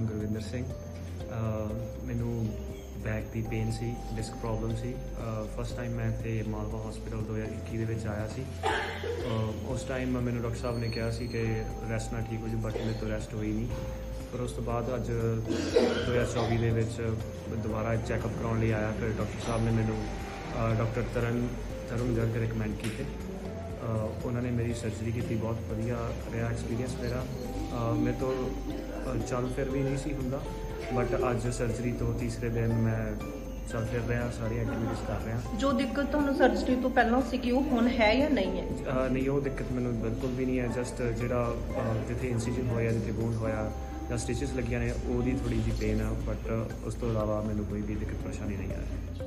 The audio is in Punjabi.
ਨਾਮ ਗੁਰਵਿੰਦਰ ਸਿੰਘ। ਮੈਨੂੰ ਬੈਕ ਦੀ ਪੇਨ ਸੀ ਡਿਸਕ ਪ੍ਰੋਬਲਮ ਸੀ। ਫਸਟ ਟਾਈਮ ਮੈਂ ਤੇ ਮਾਲਵਾ ਹਸਪੀਟਲ 2021 ਦੇ ਵਿੱਚ ਆਇਆ ਸੀ। ਉਸ ਟਾਈਮ ਮੈਨੂੰ ਡਾਕਟਰ ਸਾਹਿਬ ਨੇ ਕਿਹਾ ਸੀ ਕਿ ਰੈਸਟ ਨਾ ਠੀਕ ਹੋ ਜੂ ਬਟ ਮੇਰੇ ਤੋਂ ਰੈਸਟ ਹੋਈ ਨਹੀਂ ਪਰ ਉਸ ਤੋਂ ਬਾਅਦ ਅੱਜ 2024 ਦੇ ਵਿੱਚ ਦੁਬਾਰਾ ਚੈੱਕਅਪ ਕਰਾਉਣ ਲਈ ਆਇਆ, ਫਿਰ ਡਾਕਟਰ ਸਾਹਿਬ ਨੇ ਮੈਨੂੰ ਡਾਕਟਰ ਤਰਨ ਤਰਨ ਗਰਗ ਰਿਕਮੈਂਡ ਕੀਤੇ। ਉਹਨਾਂ ਨੇ ਮੇਰੀ ਸਰਜਰੀ ਕੀਤੀ ਬਹੁਤ ਵਧੀਆ ਰਿਹਾ ਐਕਸਪੀਰੀਅੰਸ ਮੇਰਾ। ਮੇਰੇ ਤੋਂ ਚੱਲ ਫਿਰ ਵੀ ਨਹੀਂ ਸੀ ਹੁੰਦਾ ਬਟ ਅੱਜ ਸਰਜਰੀ ਤੋਂ ਤੀਸਰੇ ਦਿਨ ਮੈਂ ਚੱਲ ਫਿਰ ਰਿਹਾ ਸਾਰੀ ਐਕਟੀਵਿਟੀਜ਼ ਕਰ ਰਿਹਾ। ਜੋ ਦਿੱਕਤ ਤੁਹਾਨੂੰ ਸਰਜਰੀ ਤੋਂ ਪਹਿਲਾਂ ਸੀ ਕਿ ਉਹ ਹੁਣ ਹੈ ਜਾਂ ਨਹੀਂ ਹੈ? ਨਹੀਂ ਉਹ ਦਿੱਕਤ ਮੈਨੂੰ ਬਿਲਕੁਲ ਵੀ ਨਹੀਂ ਹੈ ਜਸਟ ਜਿਹੜਾ ਜਿੱਥੇ ਇਨਸੀਜਨ ਹੋਇਆ ਜਿੱਥੇ ਵੂੰਡ ਹੋਇਆ ਜਾਂ ਸਟਿਚਸ ਲੱਗੀਆਂ ਨੇ ਉਹਦੀ ਥੋੜੀ ਜਿਹੀ ਪੇਨ ਆ ਬਟ ਉਸ ਤੋਂ ਇਲਾਵਾ ਮੈਨੂੰ ਕੋਈ ਵੀ ਦਿੱਕਤ ਪਰੇਸ਼ਾਨੀ ਨਹੀਂ ਆ ਰਹੀ।